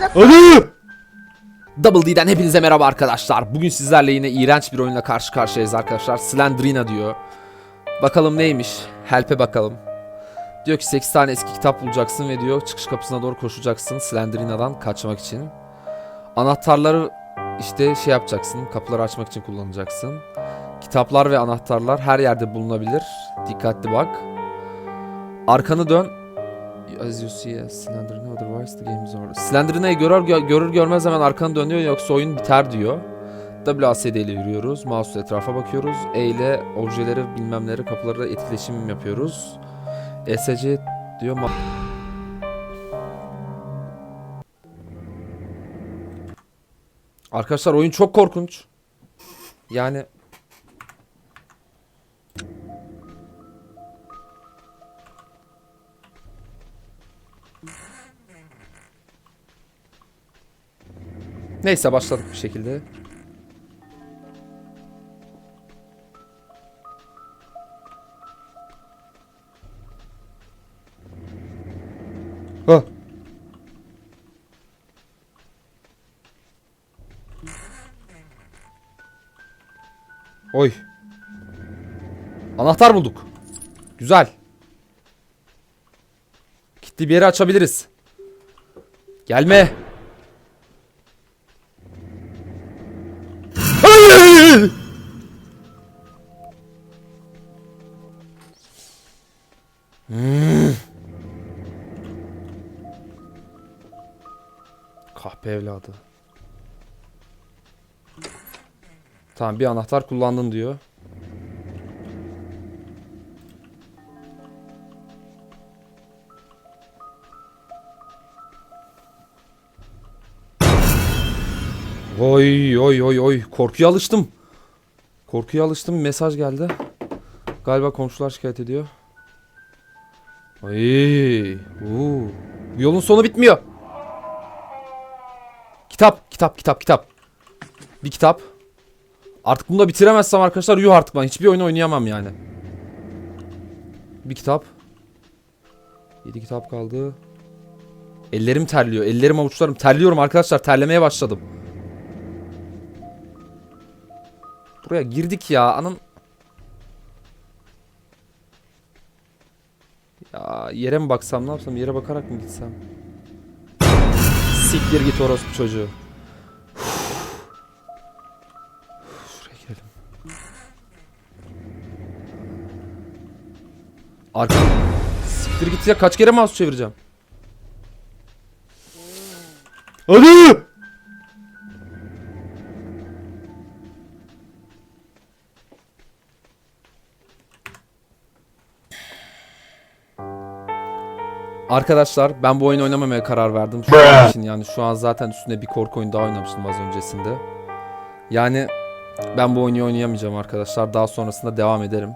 Hadi! Double D'den hepinize merhaba arkadaşlar. Bugün sizlerle yine iğrenç bir oyunla karşı karşıyayız arkadaşlar. Slendrina diyor. Bakalım neymiş? Help'e bakalım. Diyor ki 8 tane eski kitap bulacaksın ve diyor çıkış kapısına doğru koşacaksın Slendrina'dan kaçmak için. Anahtarları işte şey yapacaksın, kapıları açmak için kullanacaksın. Kitaplar ve anahtarlar her yerde bulunabilir. Dikkatli bak. Arkanı dön. As you see a Slendrina otherwise the game is over. Slendrina'yı görür, gö- görür görmez hemen arkanı dönüyor yoksa oyun biter diyor. WASD ile yürüyoruz. Mouse etrafa bakıyoruz. E ile objeleri bilmemleri kapıları etkileşim yapıyoruz. ESC diyor. Arkadaşlar oyun çok korkunç. Yani Neyse başladık bir şekilde. Hah. Oy. Anahtar bulduk. Güzel. Kilitli bir yeri açabiliriz. Gelme. Hmm. Kahpe evladı. Tamam bir anahtar kullandın diyor. Oy oy oy oy korkuya alıştım. Korkuya alıştım mesaj geldi. Galiba komşular şikayet ediyor. Ay, uu. Bu yolun sonu bitmiyor. Kitap, kitap, kitap, kitap. Bir kitap. Artık bunu da bitiremezsem arkadaşlar yuh artık ben hiçbir oyun oynayamam yani. Bir kitap. 7 kitap kaldı. Ellerim terliyor. Ellerim avuçlarım terliyorum arkadaşlar. Terlemeye başladım. Buraya girdik ya. Anın Ya yere mi baksam ne yapsam? Yere bakarak mı gitsem? Siktir git orospu çocuğu. Şuraya girelim. Arka... Siktir git ya kaç kere mouse çevireceğim? Hadi! Arkadaşlar ben bu oyunu oynamamaya karar verdim. Şu an için yani şu an zaten üstünde bir korku oyunu daha oynamıştım az öncesinde. Yani ben bu oyunu oynayamayacağım arkadaşlar. Daha sonrasında devam ederim.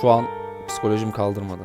Şu an psikolojim kaldırmadı.